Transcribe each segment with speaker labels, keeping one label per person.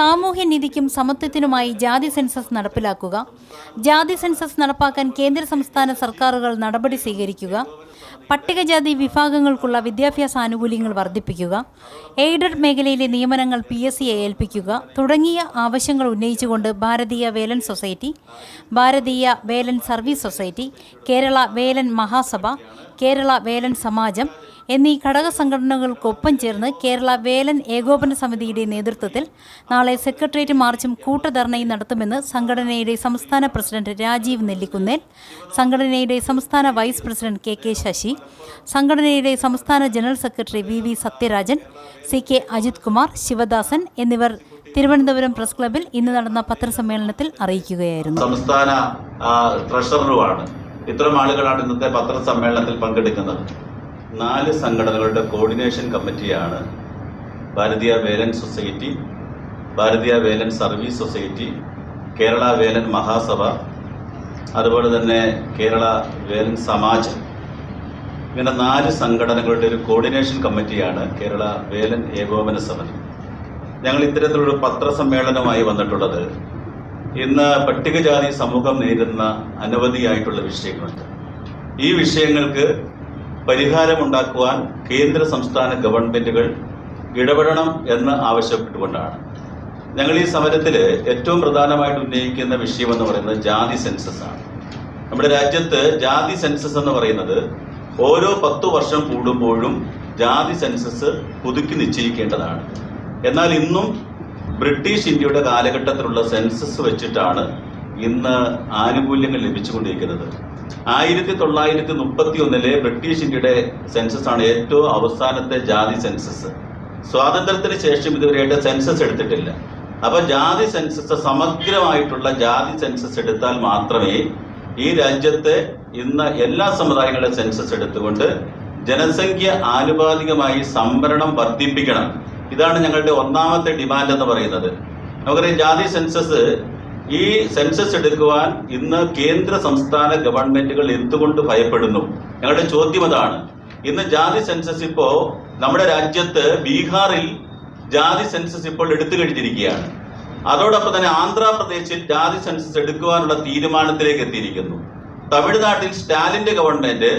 Speaker 1: സാമൂഹ്യനീതിക്കും സമത്വത്തിനുമായി ജാതി സെൻസസ് നടപ്പിലാക്കുക. ജാതി സെൻസസ് നടപ്പാക്കാൻ കേന്ദ്ര സംസ്ഥാന സർക്കാരുകൾ നടപടി സ്വീകരിക്കുക. പട്ടികജാതി വിഭാഗങ്ങൾക്കുള്ള വിദ്യാഭ്യാസ ആനുകൂല്യങ്ങൾ വർദ്ധിപ്പിക്കുക. എയ്ഡഡ് മേഖലയിലെ നിയമനങ്ങൾ പി എസ് സിയെ ഏൽപ്പിക്കുക. തുടങ്ങിയ ആവശ്യങ്ങൾ ഉന്നയിച്ചുകൊണ്ട് Bharatiya Velan society Bharatiya Velan service society Kerala Velan Mahasabha Kerala Velan Samajam എന്നീ ഘടക സംഘടനകൾക്കൊപ്പം ചേർന്ന് കേരള വേലൻ ഏകോപന സമിതിയുടെ നേതൃത്വത്തിൽ നാളെ സെക്രട്ടേറിയറ്റ് മാർച്ചും കൂട്ടധർണയും നടത്തുമെന്ന് സംഘടനയുടെ സംസ്ഥാന പ്രസിഡന്റ് രാജീവ് നെല്ലിക്കുന്നേൽ സംഘടനയുടെ സംസ്ഥാന vice president K K Sasi സംഘടനയുടെ സംസ്ഥാന general secretary V V Satyarajan C K Ajith Kumar Sivadasan എന്നിവർ തിരുവനന്തപുരം പ്രസ് ക്ലബിൽ ഇന്ന് നടന്ന പത്രസമ്മേളനത്തിൽ അറിയിക്കുകയായിരുന്നു.
Speaker 2: സംസ്ഥാന ട്രഷററുമാണ്. ഇത്തരം ആളുകളാണ് ഇന്നത്തെ പത്രസമ്മേളനത്തിൽ പങ്കെടുക്കുന്നത്. നാല് സംഘടനകളുടെ കോർഡിനേഷൻ കമ്മിറ്റിയാണ് Bharatiya Velan society Bharatiya Velan service society Kerala Velan Mahasabha അതുപോലെ തന്നെ കേരള വേലൻ സമാജ്. ഇങ്ങനെ നാല് സംഘടനകളുടെ ഒരു കോർഡിനേഷൻ കമ്മിറ്റിയാണ് കേരള വേലൻ ഏകോപന സമിതി. ഞങ്ങൾ ഇത്തരത്തിലൊരു പത്രസമ്മേളനമായി വന്നിട്ടുള്ളത്. ഇന്ന് പട്ടികജാതി സമൂഹം നേരിടുന്ന അനവധിയായിട്ടുള്ള വിഷയങ്ങളുണ്ട്. ഈ വിഷയങ്ങൾക്ക് പരിഹാരമുണ്ടാക്കുവാൻ കേന്ദ്ര സംസ്ഥാന ഗവൺമെന്റുകൾ ഇടപെടണം എന്ന് ആവശ്യപ്പെട്ടുകൊണ്ടാണ്. ഞങ്ങൾ ഈ സമരത്തിൽ ഏറ്റവും പ്രധാനമായിട്ട് ഉന്നയിക്കുന്ന വിഷയം എന്ന് പറയുന്നത് ജാതി സെൻസസ് ആണ്. നമ്മുടെ രാജ്യത്ത് ജാതി സെൻസസ് എന്ന് പറയുന്നത് ഓരോ പത്തു വർഷം കൂടുമ്പോഴും ജാതി സെൻസസ് പുതുക്കി നിശ്ചയിക്കേണ്ടതാണ്. എന്നാൽ ഇന്നും ബ്രിട്ടീഷ് ഇന്ത്യയുടെ കാലഘട്ടത്തിലുള്ള സെൻസസ് വെച്ചിട്ടാണ് ഇന്ന് ആനുകൂല്യങ്ങൾ ലഭിച്ചുകൊണ്ടിരിക്കുന്നത്. ആയിരത്തി തൊള്ളായിരത്തി മുപ്പത്തി ഒന്നിലെ ബ്രിട്ടീഷ് ഇന്ത്യയുടെ സെൻസസ് ആണ് ഏറ്റവും അവസാനത്തെ ജാതി സെൻസസ് സ്വാതന്ത്ര്യത്തിന് ശേഷം ഇതുവരെയായിട്ട് സെൻസസ് എടുത്തിട്ടില്ല. അപ്പൊ ജാതി സെൻസസ് സമഗ്രമായിട്ടുള്ള ജാതി സെൻസസ് എടുത്താൽ മാത്രമേ ഈ രാജ്യത്തെ ഇന്ന് എല്ലാ സമുദായങ്ങളുടെ സെൻസസ് എടുത്തുകൊണ്ട് ജനസംഖ്യ ആനുപാതികമായി സംവരണം വർദ്ധിപ്പിക്കണം. ഇതാണ് ഞങ്ങളുടെ ഒന്നാമത്തെ ഡിമാൻഡ് എന്ന് പറയുന്നത്. നമുക്കറിയാം ജാതി സെൻസസ് ഈ സെൻസസ് എടുക്കുവാൻ ഇന്ന് കേന്ദ്ര സംസ്ഥാന ഗവൺമെന്റുകൾ എന്തുകൊണ്ട് ഭയപ്പെടുന്നു? ഞങ്ങളുടെ ചോദ്യം അതാണ്. ഇന്ന് ജാതി സെൻസസ് ഇപ്പോ നമ്മുടെ രാജ്യത്ത് ബീഹാറിൽ ജാതി സെൻസസ് ഇപ്പോൾ എടുത്തു കഴിഞ്ഞിരിക്കുകയാണ്. അതോടൊപ്പം തന്നെ ആന്ധ്രാപ്രദേശിൽ ജാതി സെൻസസ് എടുക്കുവാനുള്ള തീരുമാനത്തിലേക്ക് എത്തിയിരിക്കുന്നു. തമിഴ്നാട്ടിൽ സ്റ്റാലിന്റെ ഗവൺമെന്റ്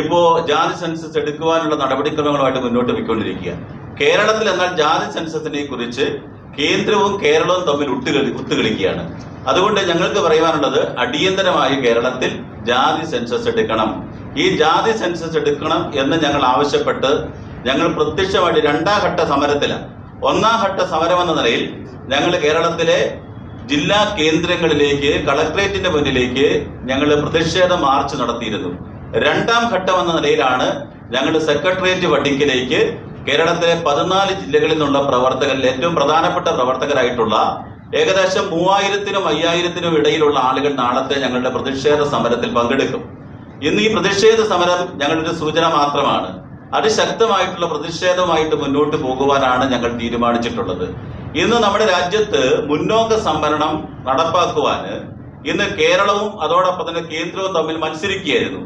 Speaker 2: ഇപ്പോ ജാതി സെൻസസ് എടുക്കുവാനുള്ള നടപടിക്രമങ്ങളുമായിട്ട് മുന്നോട്ട് പോയിക്കൊണ്ടിരിക്കുക കേരളത്തിൽ എന്നാൽ ജാതി സെൻസസിനെ കുറിച്ച് കേന്ദ്രവും കേരളവും തമ്മിൽ ഒട്ടുകളി ഒത്തുകളിക്കുകയാണ് അതുകൊണ്ട് ഞങ്ങൾക്ക് പറയുവാനുള്ളത് അടിയന്തരമായി കേരളത്തിൽ ജാതി സെൻസസ് എടുക്കണം. ഈ ജാതി സെൻസസ് എടുക്കണം എന്ന് ഞങ്ങൾ ആവശ്യപ്പെട്ട് ഞങ്ങൾ പ്രത്യക്ഷമായിട്ട് രണ്ടാം ഘട്ട സമരത്തിലാണ്. ഒന്നാം ഘട്ട സമരം എന്ന നിലയിൽ ഞങ്ങൾ കേരളത്തിലെ ജില്ലാ കേന്ദ്രങ്ങളിലേക്ക് കളക്ട്രേറ്റിന്റെ മുന്നിലേക്ക് ഞങ്ങൾ പ്രതിഷേധ മാർച്ച് നടത്തിയിരുന്നു. രണ്ടാം ഘട്ടം എന്ന നിലയിലാണ് ഞങ്ങൾ സെക്രട്ടേറിയറ്റ് വട്ടിക്കിലേക്ക് കേരളത്തിലെ പതിനാല് ജില്ലകളിൽ നിന്നുള്ള പ്രവർത്തകരിൽ ഏറ്റവും പ്രധാനപ്പെട്ട പ്രവർത്തകരായിട്ടുള്ള ഏകദേശം മൂവായിരത്തിനും അയ്യായിരത്തിനും ഇടയിലുള്ള ആളുകൾ നാളത്തെ ഞങ്ങളുടെ പ്രതിഷേധ സമരത്തിൽ പങ്കെടുക്കും. ഇന്ന് ഈ പ്രതിഷേധ സമരം ഞങ്ങളുടെ സൂചന മാത്രമാണ്. അതിശക്തമായിട്ടുള്ള പ്രതിഷേധമായിട്ട് മുന്നോട്ട് പോകുവാനാണ് ഞങ്ങൾ തീരുമാനിച്ചിട്ടുള്ളത്. ഇന്ന് നമ്മുടെ രാജ്യത്ത് മുന്നോക്ക സംവരണം നടപ്പാക്കുവാന് ഇന്ന് കേരളവും അതോടൊപ്പം തന്നെ കേന്ദ്രവും തമ്മിൽ മത്സരിക്കുകയായിരുന്നു.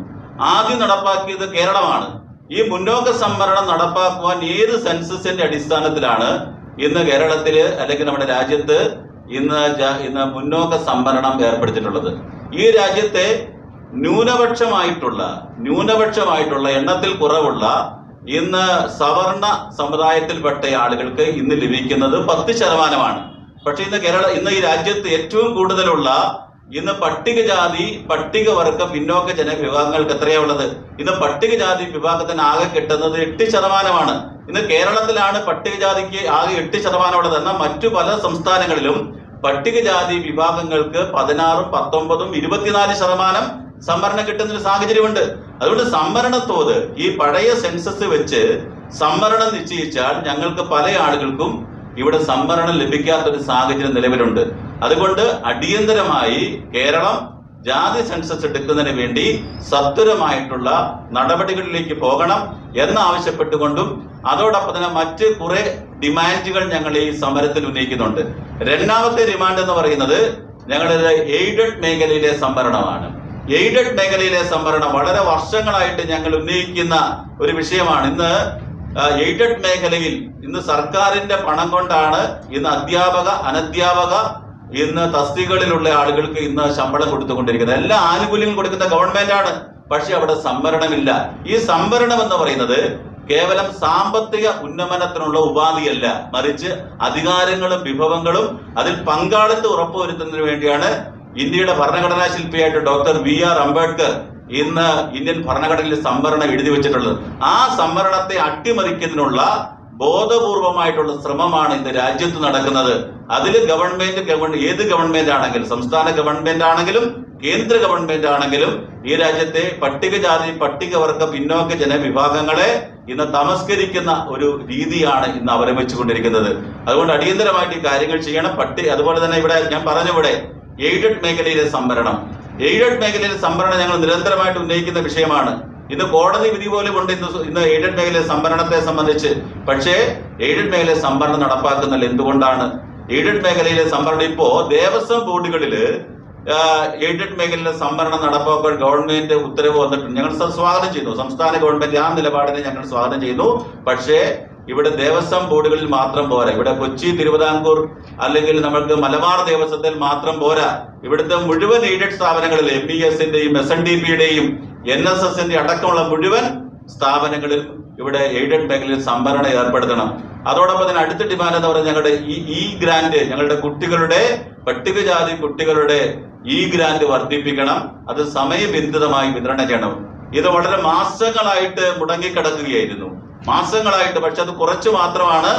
Speaker 2: ആദ്യം നടപ്പാക്കിയത് കേരളമാണ്. ഈ മുന്നോക്ക സംവരണം നടപ്പാക്കുവാൻ ഏത് സെൻസസിന്റെ അടിസ്ഥാനത്തിലാണ് ഇന്ന് കേരളത്തിൽ അല്ലെങ്കിൽ നമ്മുടെ രാജ്യത്ത് ഇന്ന് ഇന്ന് മുന്നോക്ക സംവരണം ഏർപ്പെടുത്തിയിട്ടുള്ളത്? ഈ രാജ്യത്തെ ന്യൂനപക്ഷമായിട്ടുള്ള ന്യൂനപക്ഷമായിട്ടുള്ള എണ്ണത്തിൽ കുറവുള്ള ഇന്ന് സവർണ സമുദായത്തിൽപ്പെട്ട ആളുകൾക്ക് ഇന്ന് ലഭിക്കുന്നത് പത്ത് ശതമാനമാണ്. പക്ഷെ ഇന്ന് കേരള ഇന്ന് ഈ രാജ്യത്ത് ഏറ്റവും കൂടുതലുള്ള ഇന്ന് പട്ടികജാതി പട്ടികവർഗ പിന്നോക്ക ജനവിഭാഗങ്ങൾക്ക് എത്രയാ ഉള്ളത്? ഇന്ന് പട്ടികജാതി വിഭാഗത്തിന് ആകെ കിട്ടുന്നത് എട്ട് ശതമാനമാണ്. ഇന്ന് കേരളത്തിലാണ് പട്ടികജാതിക്ക് ആകെ എട്ട് ശതമാനം ഉള്ളത്. എന്നാൽ മറ്റു പല സംസ്ഥാനങ്ങളിലും പട്ടികജാതി വിഭാഗങ്ങൾക്ക് പതിനാറും പത്തൊമ്പതും ഇരുപത്തിനാല് ശതമാനം സംവരണം കിട്ടുന്ന ഒരു സാഹചര്യമുണ്ട്. അതുകൊണ്ട് സംവരണ തോത് ഈ പഴയ സെൻസസ് വെച്ച് സംവരണം നിശ്ചയിച്ചാൽ ഞങ്ങൾക്ക് പല ആളുകൾക്കും ഇവിടെ സംവരണം ലഭിക്കാത്ത ഒരു സാഹചര്യം നിലവിലുണ്ട്. അതുകൊണ്ട് അടിയന്തരമായി കേരളം ജാതി സെൻസസ് എടുക്കുന്നതിന് വേണ്ടി സത്വരമായിട്ടുള്ള നടപടികളിലേക്ക് പോകണം എന്ന് ആവശ്യപ്പെട്ടുകൊണ്ടും അതോടൊപ്പം തന്നെ മറ്റ് കുറെ ഡിമാൻഡുകൾ ഞങ്ങൾ ഈ സമരത്തിൽ ഉന്നയിക്കുന്നുണ്ട്. രണ്ടാമത്തെ ഡിമാൻഡ് എന്ന് പറയുന്നത് ഞങ്ങളുടെ എയ്ഡഡ് മേഖലയിലെ സംവരണമാണ്. എയ്ഡഡ് മേഖലയിലെ സംവരണം വളരെ വർഷങ്ങളായിട്ട് ഞങ്ങൾ ഉന്നയിക്കുന്ന ഒരു വിഷയമാണ്. ഇന്ന് എയ്ഡഡ് മേഖലയിൽ ഇന്ന് സർക്കാരിന്റെ പണം കൊണ്ടാണ് ഇന്ന് അധ്യാപക അനധ്യാപക ഇന്ന് തസ്തികളിലുള്ള ആളുകൾക്ക് ഇന്ന് ശമ്പളം കൊടുത്തുകൊണ്ടിരിക്കുന്നത്. എല്ലാ ആനുകൂല്യങ്ങളും കൊടുക്കുന്ന ഗവൺമെന്റ് ആണ്. പക്ഷെ അവിടെ സംവരണമില്ല. ഈ സംവരണം എന്ന് പറയുന്നത് കേവലം സാമ്പത്തിക ഉന്നമനത്തിനുള്ള ഉപാധിയല്ല. മറിച്ച് അധികാരങ്ങളും വിഭവങ്ങളും അതിൽ പങ്കാളിത്തം ഉറപ്പുവരുത്തുന്നതിന് വേണ്ടിയാണ് ഇന്ത്യയുടെ ഭരണഘടനാ ശില്പിയായിട്ട് ഡോക്ടർ വി ആർ അംബേദ്കർ ഇന്ന് ഇന്ത്യൻ ഭരണഘടനയിൽ സംവരണം എഴുതി വെച്ചിട്ടുള്ളത്. ആ സംവരണത്തെ അട്ടിമറിക്കുന്നതിനുള്ള ബോധപൂർവമായിട്ടുള്ള ശ്രമമാണ് ഇന്ന് രാജ്യത്ത് നടക്കുന്നത്. അതിൽ ഗവൺമെന്റ് ഗവൺ ഏത് ഗവൺമെന്റ് ആണെങ്കിലും സംസ്ഥാന ഗവൺമെന്റ് ആണെങ്കിലും കേന്ദ്ര ഗവൺമെന്റ് ആണെങ്കിലും ഈ രാജ്യത്തെ പട്ടികജാതി പട്ടികവർഗ പിന്നോക്ക ജനവിഭാഗങ്ങളെ ഇന്ന് തമസ്കരിക്കുന്ന ഒരു രീതിയാണ് ഇന്ന് അവലംബിച്ചുകൊണ്ടിരിക്കുന്നത്. അതുകൊണ്ട് അടിയന്തരമായിട്ട് ഈ കാര്യങ്ങൾ ചെയ്യണം. പട്ടി അതുപോലെ തന്നെ ഇവിടെ ഞാൻ പറഞ്ഞ ഇവിടെ എയ്ഡഡ് മേഖലയിലെ സംവരണം. എയ്ഡഡ് മേഖലയിലെ സംവരണം ഞങ്ങൾ നിരന്തരമായിട്ട് ഉന്നയിക്കുന്ന വിഷയമാണ്. ഇന്ന് കോടതി വിധി പോലും ഉണ്ട്. ഇന്ന് ഇന്ന് എയ്ഡഡ് മേഖലയിലെ സംവരണത്തെ സംബന്ധിച്ച്. പക്ഷേ എയ്ഡഡ് മേഖലയിലെ സംവരണം നടപ്പാക്കുന്നില്ല. എന്തുകൊണ്ടാണ്? എയ്ഡഡ് മേഖലയിലെ സംവരണം ഇപ്പോ ദേവസ്വം ബോർഡുകളിൽ എയ്ഡഡ് മേഖലയിലെ സംവരണം നടപ്പാക്കാൻ ഗവൺമെന്റ് ഉത്തരവ് വന്നിട്ടുണ്ട്. ഞങ്ങൾ സ്വാഗതം ചെയ്യുന്നു. സംസ്ഥാന ഗവൺമെന്റ് ആ നിലപാടിനെ ഞങ്ങൾ സ്വാഗതം ചെയ്യുന്നു. പക്ഷേ ഇവിടെ ദേവസ്വം ബോർഡുകളിൽ മാത്രം പോരാ. ഇവിടെ കൊച്ചി തിരുവിതാംകൂർ അല്ലെങ്കിൽ നമ്മൾക്ക് മലബാർ ദേവസ്വത്തിൽ മാത്രം പോരാ. ഇവിടുത്തെ മുഴുവൻ എയ്ഡഡ് സ്ഥാപനങ്ങളിൽ എം ഇ എസിന്റെയും എസ് എൻ ഡി പിയുടെയും എൻ എസ് എസിന്റെ അടക്കമുള്ള മുഴുവൻ സ്ഥാപനങ്ങളിൽ ഇവിടെ എയ്ഡഡ് മേഖലയിൽ സംഭരണം ഏർപ്പെടുത്തണം. അതോടൊപ്പം തന്നെ അടുത്ത ഡിമാൻഡ് എന്ന് പറഞ്ഞാൽ ഞങ്ങളുടെ ഈ ഈ ഗ്രാന്റ് ഞങ്ങളുടെ കുട്ടികളുടെ പട്ടികജാതി കുട്ടികളുടെ ഈ ഗ്രാന്റ് വർദ്ധിപ്പിക്കണം. അത് സമയബന്ധിതമായി വിതരണം ചെയ്യണം. ഇത് വളരെ മാസങ്ങളായിട്ട് മുടങ്ങിക്കിടക്കുകയായിരുന്നു. മാസങ്ങളായിട്ട് പക്ഷെ അത് കുറച്ച് മാത്രമാണ്.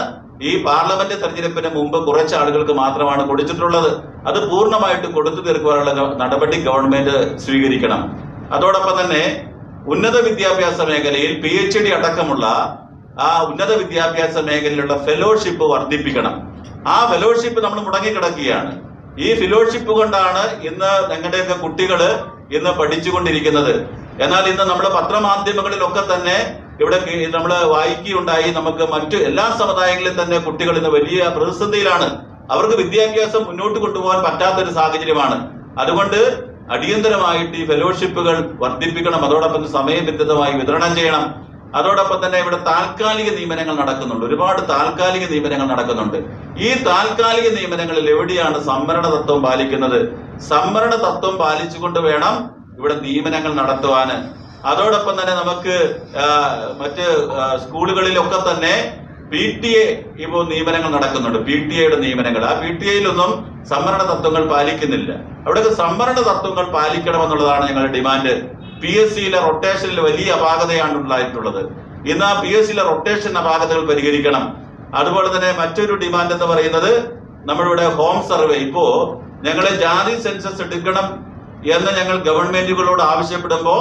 Speaker 2: ഈ പാർലമെന്റ് തെരഞ്ഞെടുപ്പിന് മുമ്പ് കുറച്ച് ആളുകൾക്ക് മാത്രമാണ് കൊടുത്തിട്ടുള്ളത്. അത് പൂർണമായിട്ട് കൊടുത്തു തീർക്കുവാനുള്ള നടപടി ഗവൺമെന്റ് സ്വീകരിക്കണം. അതോടൊപ്പം തന്നെ ഉന്നത വിദ്യാഭ്യാസ മേഖലയിൽ പി എച്ച് ഡി അടക്കമുള്ള ആ ഉന്നത വിദ്യാഭ്യാസ മേഖലയിലുള്ള ഫെലോഷിപ്പ് വർദ്ധിപ്പിക്കണം. ആ ഫെലോഷിപ്പ് നമ്മൾ മുടങ്ങിക്കിടക്കുകയാണ്. ഈ ഫെലോഷിപ്പ് കൊണ്ടാണ് ഇന്ന് ഞങ്ങളുടെയൊക്കെ കുട്ടികൾ ഇന്ന് പഠിച്ചുകൊണ്ടിരിക്കുന്നത്. എന്നാൽ ഇന്ന് നമ്മുടെ പത്രമാധ്യമങ്ങളിലൊക്കെ തന്നെ ഇവിടെ നമ്മൾ വായിക്കുകയുണ്ടായി. നമുക്ക് മറ്റു എല്ലാ സമുദായങ്ങളിലും തന്നെ കുട്ടികൾ ഇന്ന് വലിയ പ്രതിസന്ധിയിലാണ്. അവർക്ക് വിദ്യാഭ്യാസം മുന്നോട്ട് കൊണ്ടുപോകാൻ പറ്റാത്തൊരു സാഹചര്യമാണ്. അതുകൊണ്ട് അടിയന്തരമായിട്ട് ഈ ഫെലോഷിപ്പുകൾ വർദ്ധിപ്പിക്കണം. അതോടൊപ്പം സമയബന്ധിതമായി വിതരണം ചെയ്യണം. അതോടൊപ്പം തന്നെ ഇവിടെ താൽക്കാലിക നിയമനങ്ങൾ നടക്കുന്നുണ്ട്. ഒരുപാട് താൽക്കാലിക നിയമനങ്ങൾ നടക്കുന്നുണ്ട്. ഈ താൽക്കാലിക നിയമനങ്ങളിൽ എവിടെയാണ് സംവരണ തത്വം പാലിക്കുന്നത്? സംവരണ തത്വം പാലിച്ചുകൊണ്ട് വേണം ഇവിടെ നിയമനങ്ങൾ നടത്തുവാന്. അതോടൊപ്പം തന്നെ നമുക്ക് മറ്റ് സ്കൂളുകളിലൊക്കെ തന്നെ പി ടി എ ഇപ്പോൾ നിയമനങ്ങൾ നടക്കുന്നുണ്ട്. പി ടി എയുടെ നിയമനങ്ങൾ. ആ പി ടി എയിലൊന്നും സംവരണ തത്വങ്ങൾ പാലിക്കുന്നില്ല. അവിടെയൊക്കെ സംവരണ തത്വങ്ങൾ പാലിക്കണമെന്നുള്ളതാണ് ഞങ്ങളുടെ ഡിമാൻഡ്. പി എസ് സിയിലെ റൊട്ടേഷനിൽ വലിയ അപാകതയാണ് ഉണ്ടായിട്ടുള്ളത്. ഇന്ന് ആ പി എസ് സിയിലെ റൊട്ടേഷൻ അപാകതകൾ പരിഹരിക്കണം. അതുപോലെ തന്നെ മറ്റൊരു ഡിമാൻഡ് എന്ന് പറയുന്നത് നമ്മളിവിടെ ഹോം സർവേ. ഇപ്പോ ഞങ്ങളെ ജാതി സെൻസസ് എടുക്കണം എന്ന് ഞങ്ങൾ ഗവൺമെന്റുകളോട് ആവശ്യപ്പെടുമ്പോ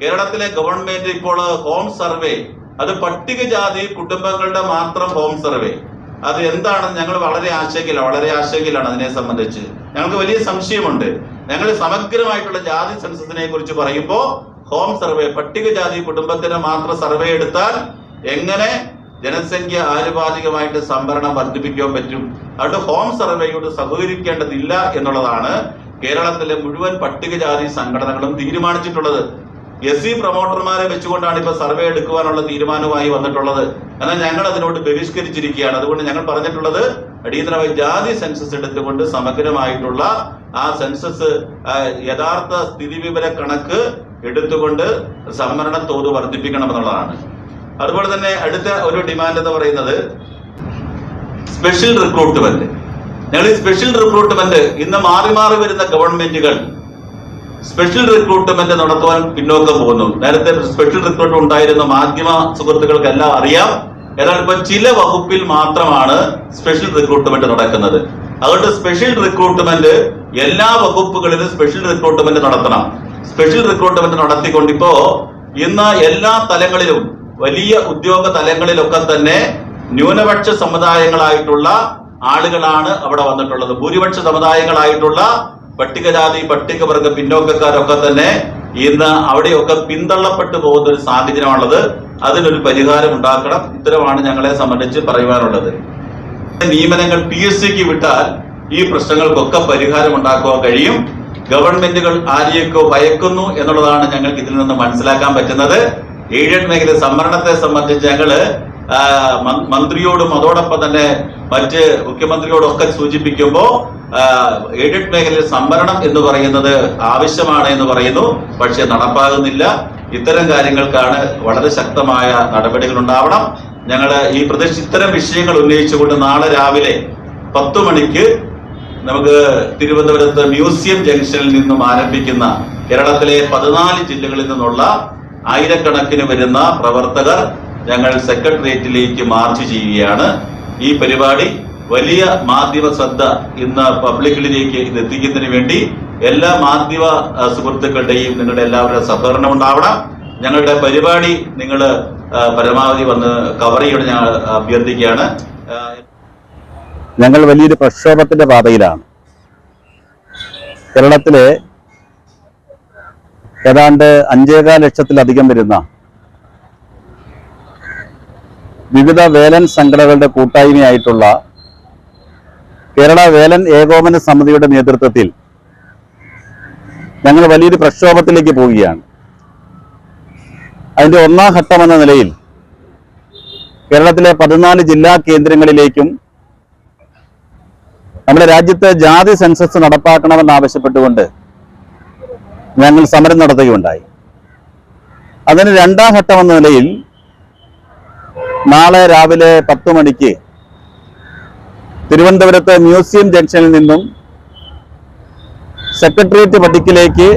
Speaker 2: കേരളത്തിലെ ഗവൺമെന്റ് ഇപ്പോൾ ഹോം സർവേ അത് പട്ടികജാതി കുടുംബങ്ങളുടെ മാത്രം ഹോം സർവേ. അത് എന്താണെന്ന് ഞങ്ങൾ വളരെ ആശങ്കയിലാണ് വളരെ ആശങ്കയിലാണ് അതിനെ സംബന്ധിച്ച്. ഞങ്ങൾക്ക് വലിയ സംശയമുണ്ട്. ഞങ്ങൾ സമഗ്രമായിട്ടുള്ള ജാതി സെൻസസിനെ കുറിച്ച് പറയുമ്പോൾ ഹോം സർവേ പട്ടികജാതി കുടുംബത്തിന് മാത്രം സർവേ എടുത്താൽ എങ്ങനെ ജനസംഖ്യ ആനുപാതികമായിട്ട് സംവരണം വർദ്ധിപ്പിക്കാൻ പറ്റും? അതുകൊണ്ട് ഹോം സർവേയോട് സഹകരിക്കേണ്ടതില്ല എന്നുള്ളതാണ് കേരളത്തിലെ മുഴുവൻ പട്ടികജാതി സംഘടനകളും തീരുമാനിച്ചിട്ടുള്ളത്. എസ് സി പ്രൊമോട്ടർമാരെ വെച്ചുകൊണ്ടാണ് ഇപ്പൊ സർവേ എടുക്കുവാനുള്ള തീരുമാനവുമായി വന്നിട്ടുള്ളത്. എന്നാൽ ഞങ്ങൾ അതിനോട് ബഹിഷ്കരിച്ചിരിക്കുകയാണ്. അതുകൊണ്ട് ഞങ്ങൾ പറഞ്ഞിട്ടുള്ളത് അടിയന്തരമായി ജാതി സെൻസസ് എടുത്തുകൊണ്ട് സമഗ്രമായിട്ടുള്ള ആ സെൻസസ് യഥാർത്ഥ യഥാർത്ഥ സ്ഥിതിവിവര കണക്ക് എടുത്തുകൊണ്ട് സംവരണ തോത് വർദ്ധിപ്പിക്കണം എന്നുള്ളതാണ് അതുപോലെ തന്നെ അടുത്ത ഒരു ഡിമാൻഡ് എന്ന് പറയുന്നത് സ്പെഷ്യൽ റിക്രൂട്ട്മെന്റ്. ഞങ്ങൾ ഈ സ്പെഷ്യൽ റിക്രൂട്ട്മെന്റ് ഇന്ന് മാറി മാറി വരുന്ന ഗവൺമെന്റുകൾ സ്പെഷ്യൽ റിക്രൂട്ട്മെന്റ് നടത്തുവാൻ പിന്നോക്കം പോകുന്നു. നേരത്തെ സ്പെഷ്യൽ റിക്രൂട്ട് ഉണ്ടായിരുന്ന മാധ്യമ സുഹൃത്തുക്കൾക്ക് എല്ലാം അറിയാം. എന്നാൽ ഇപ്പൊ ചില വകുപ്പിൽ മാത്രമാണ് സ്പെഷ്യൽ റിക്രൂട്ട്മെന്റ് നടക്കുന്നത്. അതുകൊണ്ട് സ്പെഷ്യൽ റിക്രൂട്ട്മെന്റ് എല്ലാ വകുപ്പുകളിലും സ്പെഷ്യൽ റിക്രൂട്ട്മെന്റ് നടത്തണം. സ്പെഷ്യൽ റിക്രൂട്ട്മെന്റ് നടത്തിക്കൊണ്ടിപ്പോ ഇന്ന് എല്ലാ തലങ്ങളിലും വലിയ ഉദ്യോഗ തലങ്ങളിലൊക്കെ തന്നെ ന്യൂനപക്ഷ സമുദായങ്ങളായിട്ടുള്ള ആളുകളാണ് അവിടെ വന്നിട്ടുള്ളത്. ഭൂരിപക്ഷ സമുദായങ്ങളായിട്ടുള്ള പട്ടികജാതി പട്ടികവർഗ പിന്നോക്കക്കാരൊക്കെ തന്നെ ഇന്ന് അവിടെയൊക്കെ പിന്തള്ളപ്പെട്ടു പോകുന്ന ഒരു സാഹചര്യമാണുള്ളത്. അതിനൊരു പരിഹാരം ഉണ്ടാക്കണം. ഇത്തരമാണ് ഞങ്ങളെ സംബന്ധിച്ച് പറയുവാനുള്ളത്. നിയമനങ്ങൾ പി എസ് സിക്ക് വിട്ടാൽ ഈ പ്രശ്നങ്ങൾക്കൊക്കെ പരിഹാരം ഉണ്ടാക്കുവാൻ കഴിയും. ഗവൺമെന്റുകൾ ആരെയൊക്കെ ഭയക്കുന്നു എന്നുള്ളതാണ് ഞങ്ങൾക്ക് ഇതിൽ നിന്ന് മനസ്സിലാക്കാൻ പറ്റുന്നത്. എയ്ഡഡ് മേഖല സംവരണത്തെ സംബന്ധിച്ച് ഞങ്ങൾ മന്ത്രിയോടും അതോടൊപ്പം തന്നെ മറ്റ് മുഖ്യമന്ത്രിയോടും ഒക്കെ സൂചിപ്പിക്കുമ്പോൾ എഡിറ്റ് മേഖലയിൽ സംവരണം എന്ന് പറയുന്നത് ആവശ്യമാണ് എന്ന് പറയുന്നു. പക്ഷെ നടപ്പാകുന്നില്ല. ഇത്തരം കാര്യങ്ങൾക്കാണ് വളരെ ശക്തമായ നടപടികൾ ഉണ്ടാവണം. ഞങ്ങൾ ഈ പ്രദേശ ഇത്തരം വിഷയങ്ങൾ ഉന്നയിച്ചുകൊണ്ട് നാളെ രാവിലെ പത്തു മണിക്ക് നമുക്ക് തിരുവനന്തപുരത്ത് മ്യൂസിയം ജംഗ്ഷനിൽ നിന്നും ആരംഭിക്കുന്ന കേരളത്തിലെ പതിനാല് ജില്ലകളിൽ നിന്നുള്ള ആയിരക്കണക്കിന് വരുന്ന പ്രവർത്തകർ ഞങ്ങൾ സെക്രട്ടേറിയറ്റിലേക്ക് മാർച്ച് ചെയ്യുകയാണ്. ഈ പരിപാടി വലിയ മാധ്യമ ശ്രദ്ധ ഇന്ന് പബ്ലിക്കിലേക്ക് ഇത് എത്തിക്കുന്നതിന് വേണ്ടി എല്ലാ മാധ്യമ സുഹൃത്തുക്കളുടെയും നിങ്ങളുടെ എല്ലാവരുടെയും സഹകരണം ഉണ്ടാവണം. ഞങ്ങളുടെ പരിപാടി നിങ്ങൾ പരമാവധി വന്ന് കവർ ചെയ്യണം ഞങ്ങൾ അഭ്യർത്ഥിക്കുകയാണ്.
Speaker 3: ഞങ്ങൾ വലിയൊരു പ്രക്ഷോഭത്തിന്റെ പാതയിലാണ്. കേരളത്തിലെ ഏതാണ്ട് അഞ്ചേകാൽ ലക്ഷത്തിലധികം വരുന്ന വിവിധ വേലൻ സംഘടനകളുടെ കൂട്ടായ്മയായിട്ടുള്ള കേരള വേലൻ ഏകോപന സമിതിയുടെ നേതൃത്വത്തിൽ ഞങ്ങൾ വലിയൊരു പ്രക്ഷോഭത്തിലേക്ക് പോവുകയാണ്. അതിന്റെ ഒന്നാം ഘട്ടം എന്ന നിലയിൽ കേരളത്തിലെ പതിനാല് ജില്ലാ കേന്ദ്രങ്ങളിലേക്കും നമ്മുടെ രാജ്യത്തെ ജാതി സെൻസസ് നടപ്പാക്കണമെന്ന് ആവശ്യപ്പെട്ടുകൊണ്ട് ഞങ്ങൾ സമരം നടത്തുകയുണ്ടായി. അതിന് രണ്ടാം ഘട്ടം എന്ന നിലയിൽ നാളെ രാവിലെ പത്ത് മണിക്ക് തിരുവനന്തപുരത്ത് മ്യൂസിയം ജംഗ്ഷനിൽ നിന്നും സെക്രട്ടേറിയറ്റ് പടിക്കിലേക്ക്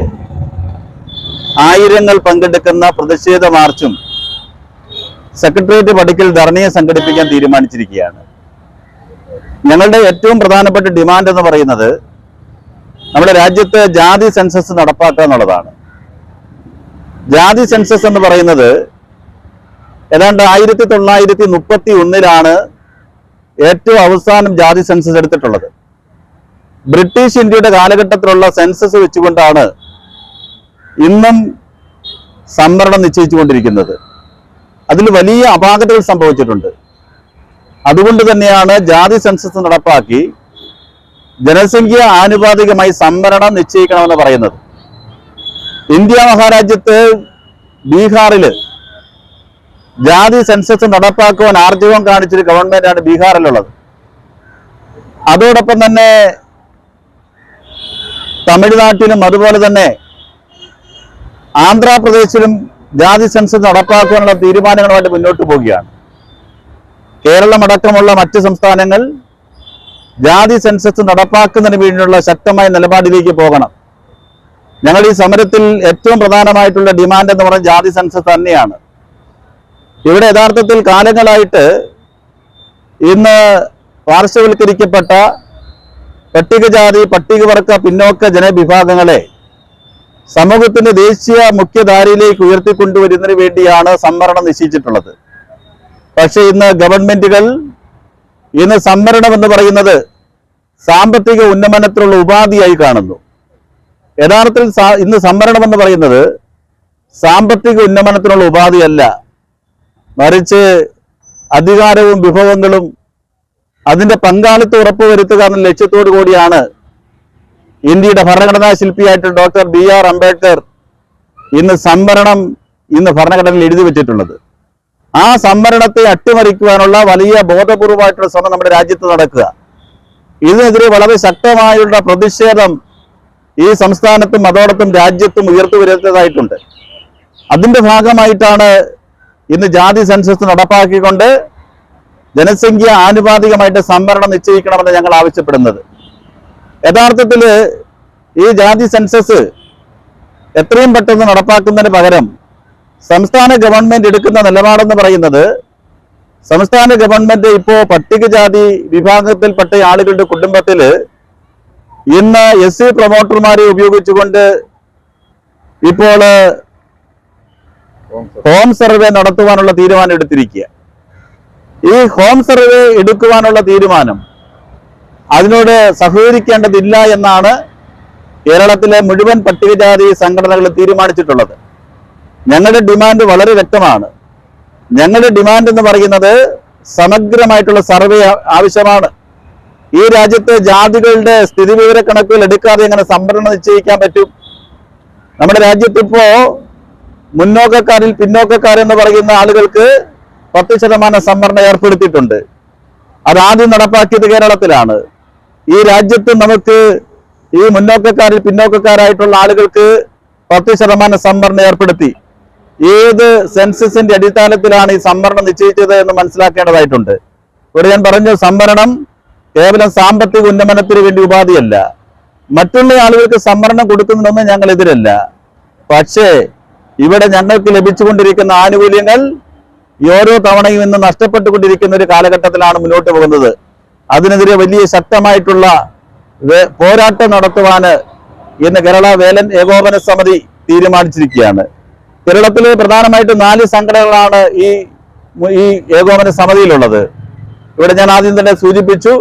Speaker 3: ആയിരങ്ങൾ പങ്കെടുക്കുന്ന പ്രതിഷേധ മാർച്ചും സെക്രട്ടേറിയറ്റ് പടിക്കൽ ധർണയെ സംഘടിപ്പിക്കാൻ തീരുമാനിച്ചിരിക്കുകയാണ്. ഞങ്ങളുടെ ഏറ്റവും പ്രധാനപ്പെട്ട ഡിമാൻഡ് എന്ന് പറയുന്നത് നമ്മുടെ രാജ്യത്ത് ജാതി സെൻസസ് നടപ്പാക്കുക എന്നുള്ളതാണ്. ജാതി സെൻസസ് എന്ന് പറയുന്നത് ഏതാണ്ട് ആയിരത്തി തൊള്ളായിരത്തി മുപ്പത്തി ഒന്നിലാണ് ഏറ്റവും അവസാനം ജാതി സെൻസസ് എടുത്തിട്ടുള്ളത്. ബ്രിട്ടീഷ് ഇന്ത്യയുടെ കാലഘട്ടത്തിലുള്ള സെൻസസ് വെച്ചുകൊണ്ടാണ് ഇന്നും സംവരണം നിശ്ചയിച്ചുകൊണ്ടിരിക്കുന്നത്. അതിൽ വലിയ അപാകതകൾ സംഭവിച്ചിട്ടുണ്ട്. അതുകൊണ്ട് തന്നെയാണ് ജാതി സെൻസസ് നടപ്പാക്കി ജനസംഖ്യ ആനുപാതികമായി സംവരണം നിശ്ചയിക്കണമെന്ന് പറയുന്നത്. ഇന്ത്യ മഹാരാജ്യത്ത് ബീഹാറിൽ ജാതി സെൻസസ് നടപ്പാക്കുവാൻ ആർജവം കാണിച്ചൊരു ഗവൺമെന്റാണ് ബീഹാറിലുള്ളത്. അതോടൊപ്പം തന്നെ തമിഴ്നാട്ടിലും അതുപോലെ തന്നെ ആന്ധ്രാപ്രദേശിലും ജാതി സെൻസസ് നടപ്പാക്കാനുള്ള തീരുമാനങ്ങളുമായിട്ട് മുന്നോട്ട് പോവുകയാണ്. കേരളമടക്കമുള്ള മറ്റ് സംസ്ഥാനങ്ങൾ ജാതി സെൻസസ് നടപ്പാക്കുന്നതിന് വേണ്ടിയുള്ള ശക്തമായ നിലപാടിലേക്ക് പോകണം. ഞങ്ങൾ ഈ സമരത്തിൽ ഏറ്റവും പ്രധാനമായിട്ടുള്ള ഡിമാൻഡ് എന്ന് പറയുന്നത് ജാതി സെൻസസ് തന്നെയാണ്. ഇവിടെ യഥാർത്ഥത്തിൽ കാലങ്ങളായിട്ട് ഇന്ന് പാർശ്വവൽക്കരിക്കപ്പെട്ട പട്ടികജാതി പട്ടികവർഗ പിന്നോക്ക ജനവിഭാഗങ്ങളെ സമൂഹത്തിന്റെ ദേശീയ മുഖ്യധാരയിലേക്ക് ഉയർത്തിക്കൊണ്ടുവരുന്നതിന് വേണ്ടിയാണ് സംവരണം നിശ്ചയിച്ചിട്ടുള്ളത്. പക്ഷേ ഇന്ന് ഗവൺമെന്റുകൾ ഇന്ന് സംവരണം എന്ന് പറയുന്നത് സാമ്പത്തിക ഉന്നമനത്തിലുള്ള ഉപാധിയായി കാണുന്നു. യഥാർത്ഥത്തിൽ ഇന്ന് സംവരണം എന്ന് പറയുന്നത് സാമ്പത്തിക ഉന്നമനത്തിനുള്ള ഉപാധിയല്ല. മറിച്ച് അധികാരവും വിഭവങ്ങളും അതിന്റെ പങ്കാളിത്തം ഉറപ്പുവരുത്തുക എന്ന ലക്ഷ്യത്തോടു കൂടിയാണ് ഇന്ത്യയുടെ ഭരണഘടനാ ശില്പിയായിട്ട് ഡോക്ടർ ബി ആർ അംബേദ്കർ ഇന്ന് സംവരണം ഇന്ന് ഭരണഘടനയിൽ എഴുതി വെച്ചിട്ടുള്ളത്. ആ സംവരണത്തെ അട്ടിമറിക്കുവാനുള്ള വലിയ ബോധപൂർവമായിട്ടുള്ള ശ്രമം നമ്മുടെ രാജ്യത്ത് നടക്കുക. ഇതിനെതിരെ വളരെ ശക്തമായുള്ള പ്രതിഷേധം ഈ സംസ്ഥാനത്തും അതോടൊപ്പം രാജ്യത്തും ഉയർത്തു വരുന്നതായിട്ടുണ്ട്. അതിന്റെ ഭാഗമായിട്ടാണ് ഇന്ന് ജാതി സെൻസസ് നടപ്പാക്കിക്കൊണ്ട് ജനസംഖ്യ ആനുപാതികമായിട്ട് സംവരണം നിശ്ചയിക്കണമെന്ന് ഞങ്ങൾ ആവശ്യപ്പെടുന്നത്. യഥാർത്ഥത്തിൽ ഈ ജാതി സെൻസസ് എത്രയും പെട്ടെന്ന് നടപ്പാക്കുന്നതിന് പകരം സംസ്ഥാന ഗവൺമെന്റ് എടുക്കുന്ന നിലപാടെന്ന് പറയുന്നത് സംസ്ഥാന ഗവൺമെന്റ് ഇപ്പോൾ പട്ടികജാതി വിഭാഗത്തിൽപ്പെട്ട ആളുകളുടെ കുടുംബത്തിൽ ഇന്ന് എസ് സി പ്രൊമോട്ടർമാരെ ഉപയോഗിച്ചുകൊണ്ട് ഇപ്പോൾ ഹോം സർവേ നടത്തുവാനുള്ള തീരുമാനം എടുത്തിരിക്കുക. ഈ ഹോം സർവേ എടുക്കുവാനുള്ള തീരുമാനം അതിനോട് സഹകരിക്കേണ്ടതില്ല എന്നാണ് കേരളത്തിലെ മുഴുവൻ പട്ടികജാതി സംഘടനകൾ തീരുമാനിച്ചിട്ടുള്ളത്. ഞങ്ങളുടെ ഡിമാൻഡ് വളരെ വ്യക്തമാണ്. ഞങ്ങളുടെ ഡിമാൻഡ് എന്ന് പറയുന്നത് സമഗ്രമായിട്ടുള്ള സർവേ ആവശ്യമാണ്. ഈ രാജ്യത്തെ ജാതികളുടെ സ്ഥിതിവിവര കണക്കുകൾ എടുക്കാതെ എങ്ങനെ സംവരണം നിശ്ചയിക്കാൻ പറ്റും? നമ്മുടെ രാജ്യത്ത് ഇപ്പോ മുന്നോക്കക്കാരിൽ പിന്നോക്കക്കാരെന്ന് പറയുന്ന ആളുകൾക്ക് പത്ത് ശതമാനം സംവരണം ഏർപ്പെടുത്തിയിട്ടുണ്ട്. അത് ആദ്യം നടപ്പാക്കിയത് കേരളത്തിലാണ്. ഈ രാജ്യത്ത് നമുക്ക് ഈ മുന്നോക്കക്കാരിൽ പിന്നോക്കക്കാരായിട്ടുള്ള ആളുകൾക്ക് പത്ത് ശതമാനം സംവരണം ഏർപ്പെടുത്തി. ഏത് സെൻസസിന്റെ അടിസ്ഥാനത്തിലാണ് ഈ സംവരണം നിശ്ചയിച്ചത് എന്ന് മനസ്സിലാക്കേണ്ടതായിട്ടുണ്ട്. ഇവിടെ ഞാൻ പറഞ്ഞു സംവരണം കേവലം സാമ്പത്തിക ഉന്നമനത്തിന് വേണ്ടി ഉപാധിയല്ല. മറ്റുള്ള ആളുകൾക്ക് സംവരണം കൊടുക്കുന്നതൊന്നും ഞങ്ങൾ എതിരല്ല. പക്ഷേ ഇവിടെ ഞങ്ങൾക്ക് ലഭിച്ചുകൊണ്ടിരിക്കുന്ന ആനുകൂല്യങ്ങൾ ഓരോ തവണയും ഇന്ന് നഷ്ടപ്പെട്ടുകൊണ്ടിരിക്കുന്ന ഒരു കാലഘട്ടത്തിലാണ് മുന്നോട്ട് പോകുന്നത്. അതിനെതിരെ വലിയ ശക്തമായിട്ടുള്ള പോരാട്ടം നടത്തുവാന് ഇന്ന് കേരള വേലൻ ഏകോപന സമിതി തീരുമാനിച്ചിരിക്കുകയാണ്. കേരളത്തിലെ പ്രധാനമായിട്ട് നാല് സംഘടനകളാണ് ഈ ഈ ഏകോപന സമിതിയിലുള്ളത്. ഇവിടെ ഞാൻ ആദ്യം തന്നെ സൂചിപ്പിച്ചു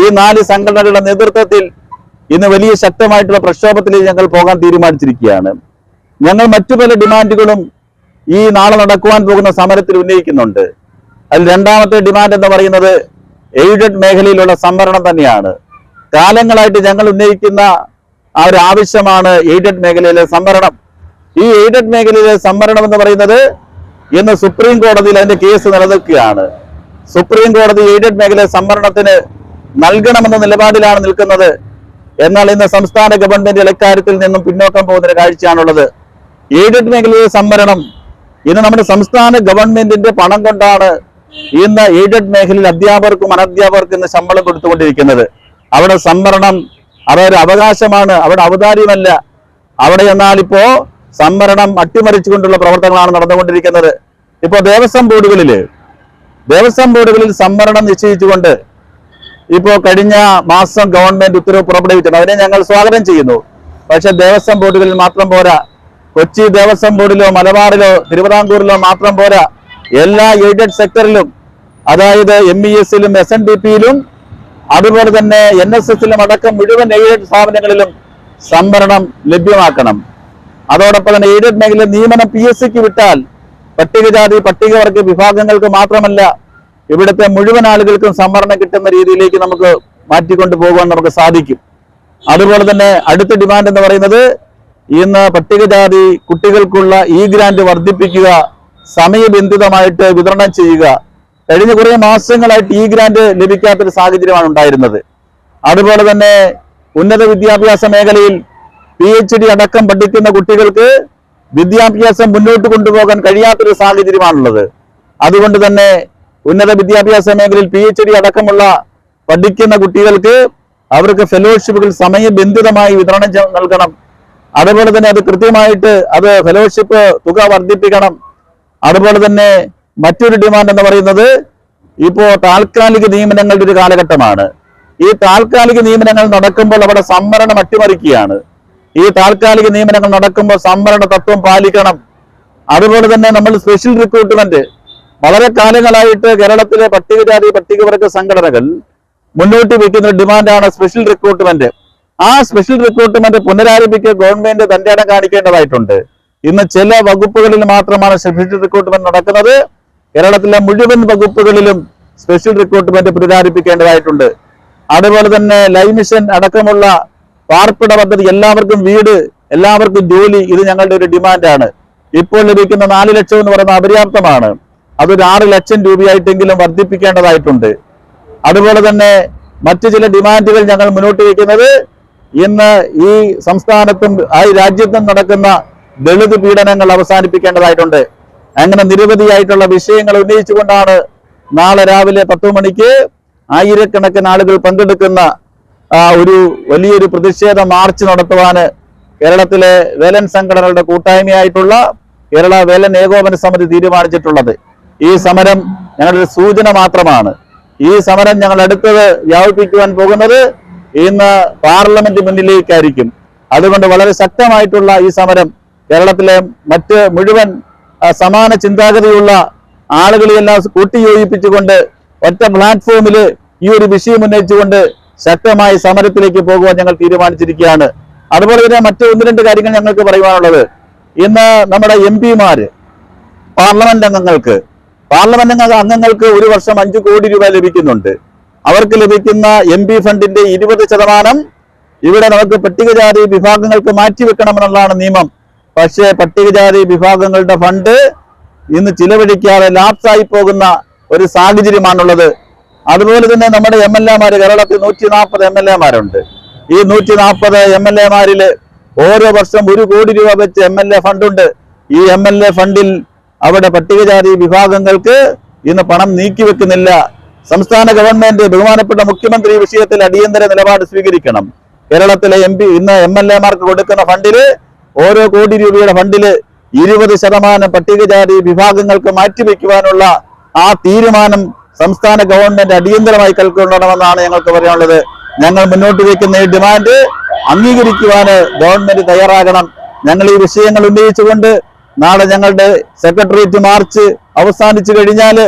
Speaker 3: ഈ നാല് സംഘടനകളുടെ നേതൃത്വത്തിൽ ഇന്ന് വലിയ ശക്തമായിട്ടുള്ള പ്രക്ഷോഭത്തിലേക്ക് ഞങ്ങൾ പോകാൻ തീരുമാനിച്ചിരിക്കുകയാണ്. ഞങ്ങൾ മറ്റു പല ഡിമാൻഡുകളും ഈ നാളെ നടക്കുവാൻ പോകുന്ന സമരത്തിൽ ഉന്നയിക്കുന്നുണ്ട്. അതിൽ രണ്ടാമത്തെ ഡിമാൻഡ് എന്ന് പറയുന്നത് എയ്ഡഡ് മേഖലയിലുള്ള സംവരണം തന്നെയാണ്. കാലങ്ങളായിട്ട് ഞങ്ങൾ ഉന്നയിക്കുന്ന ആ ഒരു ആവശ്യമാണ് എയ്ഡഡ് മേഖലയിലെ സംവരണം. ഈ എയ്ഡഡ് മേഖലയിലെ സംവരണം എന്ന് പറയുന്നത് ഇന്ന് സുപ്രീം കോടതിയിൽ അതിന്റെ കേസ് നിലനിൽക്കുകയാണ്. സുപ്രീം കോടതി എയ്ഡഡ് മേഖല സംവരണത്തിന് നൽകണമെന്ന നിലപാടിലാണ് നിൽക്കുന്നത്. എന്നാൽ ഇന്ന് സംസ്ഥാന ഗവൺമെന്റ് ഇക്കാര്യത്തിൽ നിന്നും പിന്നോക്കം പോകുന്ന കാഴ്ചയാണുള്ളത്. എയ്ഡഡ് മേഖലയിലെ സംവരണം? ഇന്ന് നമ്മുടെ സംസ്ഥാന ഗവൺമെന്റിന്റെ പണം കൊണ്ടാണ് ഇന്ന് എയ്ഡഡ് മേഖലയിൽ അധ്യാപകർക്കും അനധ്യാപകർക്കും ഇന്ന് ശമ്പളം കൊടുത്തുകൊണ്ടിരിക്കുന്നത്. അവിടെ സംവരണം അവരൊരു അവകാശമാണ് അവിടെ ഔദാര്യമല്ല. അവിടെ എന്നാൽ ഇപ്പോ സംവരണം അട്ടിമറിച്ചുകൊണ്ടുള്ള പ്രവർത്തനങ്ങളാണ് നടന്നുകൊണ്ടിരിക്കുന്നത്. ഇപ്പോ ദേവസ്വം ബോർഡുകളിൽ ദേവസ്വം ബോർഡുകളിൽ സംവരണം നിശ്ചയിച്ചുകൊണ്ട് ഇപ്പോ കഴിഞ്ഞ മാസം ഗവൺമെന്റ് ഉത്തരവ് പുറപ്പെടുവിച്ചിട്ടുണ്ട്. അതിനെ ഞങ്ങൾ സ്വാഗതം ചെയ്യുന്നു. പക്ഷെ ദേവസ്വം ബോർഡുകളിൽ മാത്രം പോരാ. കൊച്ചി ദേവസ്വം ബോർഡിലോ മലബാറിലോ തിരുവിതാംകൂറിലോ മാത്രം പോരാ. എല്ലാ എയ്ഡഡ് സെക്ടറിലും അതായത് എം ഇ എസിലും എസ് എൻ ഡി പിയിലും അതുപോലെ തന്നെ എൻ എസ് എസിലും അടക്കം മുഴുവൻ എയ്ഡഡ് സ്ഥാപനങ്ങളിലും സംവരണം ലഭ്യമാക്കണം. അതോടൊപ്പം തന്നെ എയ്ഡഡ് മേഖല നിയമനം പി എസ് സിക്ക് വിട്ടാൽ പട്ടികജാതി പട്ടികവർഗ വിഭാഗങ്ങൾക്ക് മാത്രമല്ല ഇവിടുത്തെ മുഴുവൻ ആളുകൾക്കും സംവരണം കിട്ടുന്ന രീതിയിലേക്ക് നമുക്ക് മാറ്റിക്കൊണ്ടു പോകുവാൻ നമുക്ക് സാധിക്കും. അതുപോലെ തന്നെ അടുത്ത ഡിമാൻഡ് എന്ന് പറയുന്നത് ഇന്ന് പട്ടികജാതി കുട്ടികൾക്കുള്ള ഇ ഗ്രാന്റ് വർദ്ധിപ്പിക്കുക സമയബന്ധിതമായിട്ട് വിതരണം ചെയ്യുക. കഴിഞ്ഞ കുറേ മാസങ്ങളായിട്ട് ഇ ഗ്രാന്റ് ലഭിക്കാത്തൊരു സാഹചര്യമാണ് ഉണ്ടായിരുന്നത്. അതുപോലെ തന്നെ ഉന്നത വിദ്യാഭ്യാസ മേഖലയിൽ പി എച്ച് ഡി അടക്കം പഠിക്കുന്ന കുട്ടികൾക്ക് വിദ്യാഭ്യാസം മുന്നോട്ട് കൊണ്ടുപോകാൻ കഴിയാത്തൊരു സാഹചര്യമാണുള്ളത്. അതുകൊണ്ട് തന്നെ ഉന്നത വിദ്യാഭ്യാസ മേഖലയിൽ പി എച്ച് ഡി അടക്കമുള്ള പഠിക്കുന്ന കുട്ടികൾക്ക് അവർക്ക് ഫെലോഷിപ്പുകൾ സമയബന്ധിതമായി വിതരണം നൽകണം. അതുപോലെ തന്നെ അത് കൃത്യമായിട്ട് അത് ഫെലോഷിപ്പ് തുക വർദ്ധിപ്പിക്കണം. അതുപോലെ തന്നെ മറ്റൊരു ഡിമാൻഡ് എന്ന് പറയുന്നത് ഇപ്പോ താൽക്കാലിക നിയമനങ്ങളുടെ ഒരു കാലഘട്ടമാണ്. ഈ താൽക്കാലിക നിയമനങ്ങൾ നടക്കുമ്പോൾ അവിടെ സംവരണം അട്ടിമറിക്കുകയാണ്. ഈ താൽക്കാലിക നിയമനങ്ങൾ നടക്കുമ്പോൾ സംവരണ തത്വം പാലിക്കണം. അതുപോലെ തന്നെ നമ്മൾ സ്പെഷ്യൽ റിക്രൂട്ട്മെന്റ് വളരെ കാലങ്ങളായിട്ട് കേരളത്തിലെ പട്ടികജാതി പട്ടികവർഗ സംഘടനകൾ മുന്നോട്ട് വയ്ക്കുന്ന ഡിമാൻഡാണ് സ്പെഷ്യൽ റിക്രൂട്ട്മെന്റ് ആ സ്പെഷ്യൽ റിക്രൂട്ട്മെന്റ് പുനരാരംഭിക്കുക ഗവൺമെന്റ് തന്റെ ഇടം കാണിക്കേണ്ടതായിട്ടുണ്ട്. ഇന്ന് ചില വകുപ്പുകളിൽ മാത്രമാണ് സ്പെഷ്യൽ റിക്രൂട്ട്മെന്റ് നടക്കുന്നത്. കേരളത്തിലെ മുഴുവൻ വകുപ്പുകളിലും സ്പെഷ്യൽ റിക്രൂട്ട്മെന്റ് പുനരാരംഭിക്കേണ്ടതായിട്ടുണ്ട്. അതുപോലെ തന്നെ ലൈഫ് മിഷൻ അടക്കമുള്ള പാർപ്പിട പദ്ധതി എല്ലാവർക്കും വീട് എല്ലാവർക്കും ജോലി ഇത് ഞങ്ങളുടെ ഒരു ഡിമാൻഡാണ്. ഇപ്പോൾ ലഭിക്കുന്ന നാല് ലക്ഷം എന്ന് പറയുന്നത് അപര്യാപ്തമാണ്. അതൊരു ആറ് ലക്ഷം രൂപയായിട്ടെങ്കിലും വർദ്ധിപ്പിക്കേണ്ടതായിട്ടുണ്ട്. അതുപോലെ തന്നെ മറ്റു ചില ഡിമാൻഡുകൾ ഞങ്ങൾ മുന്നോട്ട് വയ്ക്കുന്നത് ഇന്ന് ഈ സംസ്ഥാനത്തും ആ രാജ്യത്തും നടക്കുന്ന ദളിത് പീഡനങ്ങൾ അവസാനിപ്പിക്കേണ്ടതായിട്ടുണ്ട്. അങ്ങനെ നിരവധിയായിട്ടുള്ള വിഷയങ്ങൾ ഉന്നയിച്ചുകൊണ്ടാണ് നാളെ രാവിലെ പത്തു മണിക്ക് ആയിരക്കണക്കിന് ആളുകൾ പങ്കെടുക്കുന്ന ഒരു വലിയൊരു പ്രതിഷേധ മാർച്ച് നടത്തുവാന് കേരളത്തിലെ വേലൻ സംഘടനകളുടെ കൂട്ടായ്മയായിട്ടുള്ള കേരള വേലൻ ഏകോപന സമിതി തീരുമാനിച്ചിട്ടുള്ളത്. ഈ സമരം ഞങ്ങളുടെ സൂചന മാത്രമാണ്. ഈ സമരം ഞങ്ങൾ അടുത്തത് വ്യാപിപ്പിക്കുവാൻ പോകുന്നത് ഇന്ന് പാർലമെന്റ് മുന്നിലേക്കായിരിക്കും. അതുകൊണ്ട് വളരെ ശക്തമായിട്ടുള്ള ഈ സമരം കേരളത്തിലെ മറ്റ് മുഴുവൻ സമാന ചിന്താഗതിയുള്ള ആളുകളെയെല്ലാം കൂട്ടിയോജിപ്പിച്ചുകൊണ്ട് ഒറ്റ പ്ലാറ്റ്ഫോമിൽ ഈ ഒരു വിഷയം ഉന്നയിച്ചുകൊണ്ട് ശക്തമായി സമരത്തിലേക്ക് പോകുവാൻ ഞങ്ങൾ തീരുമാനിച്ചിരിക്കുകയാണ്. അതുപോലെ തന്നെ മറ്റു ഒന്ന് രണ്ട് കാര്യങ്ങൾ ഞങ്ങൾക്ക് പറയുവാനുള്ളത്. ഇന്ന് നമ്മുടെ എം പിമാര് പാർലമെന്റ് അംഗങ്ങൾക്ക് പാർലമെന്റ് അംഗങ്ങൾക്ക് ഒരു വർഷം അഞ്ചു കോടി രൂപ ലഭിക്കുന്നുണ്ട്. അവർക്ക് ലഭിക്കുന്ന എം പി ഫണ്ടിന്റെ ഇരുപത് ശതമാനം ഇവിടെ നമുക്ക് പട്ടികജാതി വിഭാഗങ്ങൾക്ക് മാറ്റിവെക്കണമെന്നുള്ളതാണ് നിയമം. പക്ഷേ പട്ടികജാതി വിഭാഗങ്ങളുടെ ഫണ്ട് ഇന്ന് ചിലവഴിക്കാതെ ലാപ്സായി പോകുന്ന ഒരു സാഹചര്യമാണുള്ളത്. അതുപോലെ തന്നെ നമ്മുടെ എം എൽ എമാർ കേരളത്തിൽ നൂറ്റി നാൽപ്പത് എം എൽ എമാരുണ്ട് ഈ നൂറ്റി നാൽപ്പത് എം എൽ എമാരിൽ ഓരോ വർഷം ഒരു കോടി രൂപ വെച്ച് എം എൽ എ ഫണ്ടുണ്ട് ഈ എം എൽ എ ഫണ്ടിൽ അവിടെ പട്ടികജാതി വിഭാഗങ്ങൾക്ക് ഇന്ന് പണം നീക്കിവെക്കുന്നില്ല സംസ്ഥാന ഗവൺമെന്റ് ബഹുമാനപ്പെട്ട മുഖ്യമന്ത്രി വിഷയത്തിൽ അടിയന്തര നിലപാട് സ്വീകരിക്കണം. കേരളത്തിലെ എം പി ഇന്ന് എം എൽ എമാർക്ക് കൊടുക്കുന്ന ഫണ്ടിൽ ഓരോ കോടി രൂപയുടെ ഫണ്ടിൽ ഇരുപത് ശതമാനം പട്ടികജാതി വിഭാഗങ്ങൾക്ക് മാറ്റിവെക്കുവാനുള്ള ആ തീരുമാനം സംസ്ഥാന ഗവൺമെന്റ് അടിയന്തരമായി കൈക്കൊള്ളണമെന്നാണ് ഞങ്ങൾക്ക് പറയാനുള്ളത്. ഞങ്ങൾ മുന്നോട്ട് വയ്ക്കുന്ന ഈ ഡിമാൻഡ് അംഗീകരിക്കുവാന് ഗവൺമെന്റ് തയ്യാറാകണം. ഞങ്ങൾ ഈ വിഷയങ്ങൾ ഉന്നയിച്ചുകൊണ്ട് നാളെ ഞങ്ങളുടെ സെക്രട്ടേറിയറ്റ് മാർച്ച് അവസാനിച്ചു കഴിഞ്ഞാൽ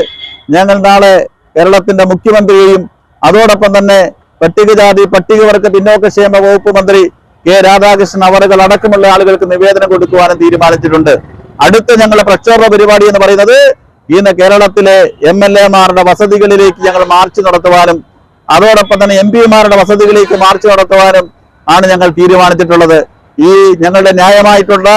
Speaker 3: ഞങ്ങൾ നാളെ കേരളത്തിന്റെ മുഖ്യമന്ത്രിയെയും അതോടൊപ്പം തന്നെ പട്ടികജാതി പട്ടികവർഗ പിന്നോക്കക്ഷേമ വകുപ്പ് മന്ത്രി കെ രാധാകൃഷ്ണൻ അവറുകൾ അടക്കമുള്ള ആളുകൾക്ക് നിവേദനം കൊടുക്കുവാനും തീരുമാനിച്ചിട്ടുണ്ട്. അടുത്ത ഞങ്ങളുടെ പ്രക്ഷോഭ പരിപാടി എന്ന് പറയുന്നത് ഇന്ന് കേരളത്തിലെ എം എൽ എമാരുടെ വസതികളിലേക്ക് ഞങ്ങൾ മാർച്ച് നടത്തുവാനും അതോടൊപ്പം തന്നെ എം പിമാരുടെ വസതികളിലേക്ക് മാർച്ച് നടത്തുവാനും ആണ് ഞങ്ങൾ തീരുമാനിച്ചിട്ടുള്ളത്. ഈ ഞങ്ങളുടെ ന്യായമായിട്ടുള്ള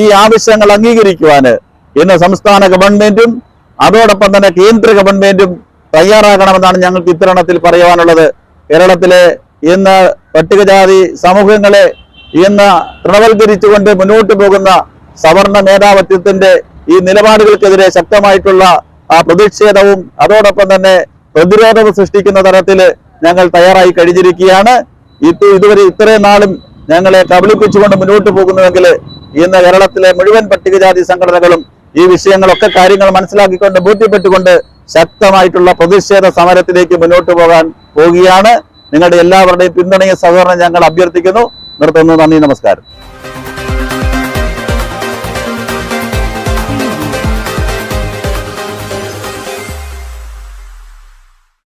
Speaker 3: ഈ ആവശ്യങ്ങൾ അംഗീകരിക്കുവാന് ഇന്ന് സംസ്ഥാന ഗവൺമെന്റും അതോടൊപ്പം തന്നെ കേന്ദ്ര ഗവൺമെന്റും തയ്യാറാകണമെന്നാണ് ഞങ്ങൾക്ക് ഇത്തരണത്തിൽ പറയുവാനുള്ളത്. കേരളത്തിലെ ഇന്ന് പട്ടികജാതി സമൂഹങ്ങളെ ഇന്ന് തൃണവൽക്കരിച്ചുകൊണ്ട് മുന്നോട്ട് പോകുന്ന സവർണ മേധാവിത്വത്തിന്റെ ഈ നിലപാടുകൾക്കെതിരെ ശക്തമായിട്ടുള്ള ആ പ്രതിഷേധവും അതോടൊപ്പം തന്നെ പ്രതിരോധം സൃഷ്ടിക്കുന്ന തരത്തിൽ ഞങ്ങൾ തയ്യാറായി കഴിഞ്ഞിരിക്കുകയാണ്. ഇത് ഇതുവരെ ഇത്രയും നാളും ഞങ്ങളെ കബളിപ്പിച്ചുകൊണ്ട് മുന്നോട്ട് പോകുന്നുവെങ്കിൽ ഇന്ന് കേരളത്തിലെ മുഴുവൻ പട്ടികജാതി സംഘടനകളും ഈ വിഷയങ്ങളൊക്കെ കാര്യങ്ങൾ മനസ്സിലാക്കിക്കൊണ്ട് ബോധ്യപ്പെട്ടുകൊണ്ട് ശക്തമായിട്ടുള്ള പ്രതിഷേധ സമരത്തിലേക്ക് മുന്നോട്ട് പോകാൻ പോവുകയാണ് നിങ്ങളുടെ എല്ലാവരുടെയും പിന്തുണയും സഹകരണം ഞങ്ങൾ അഭ്യർത്ഥിക്കുന്നു. നിർത്തുന്നു. നന്ദി. നമസ്കാരം.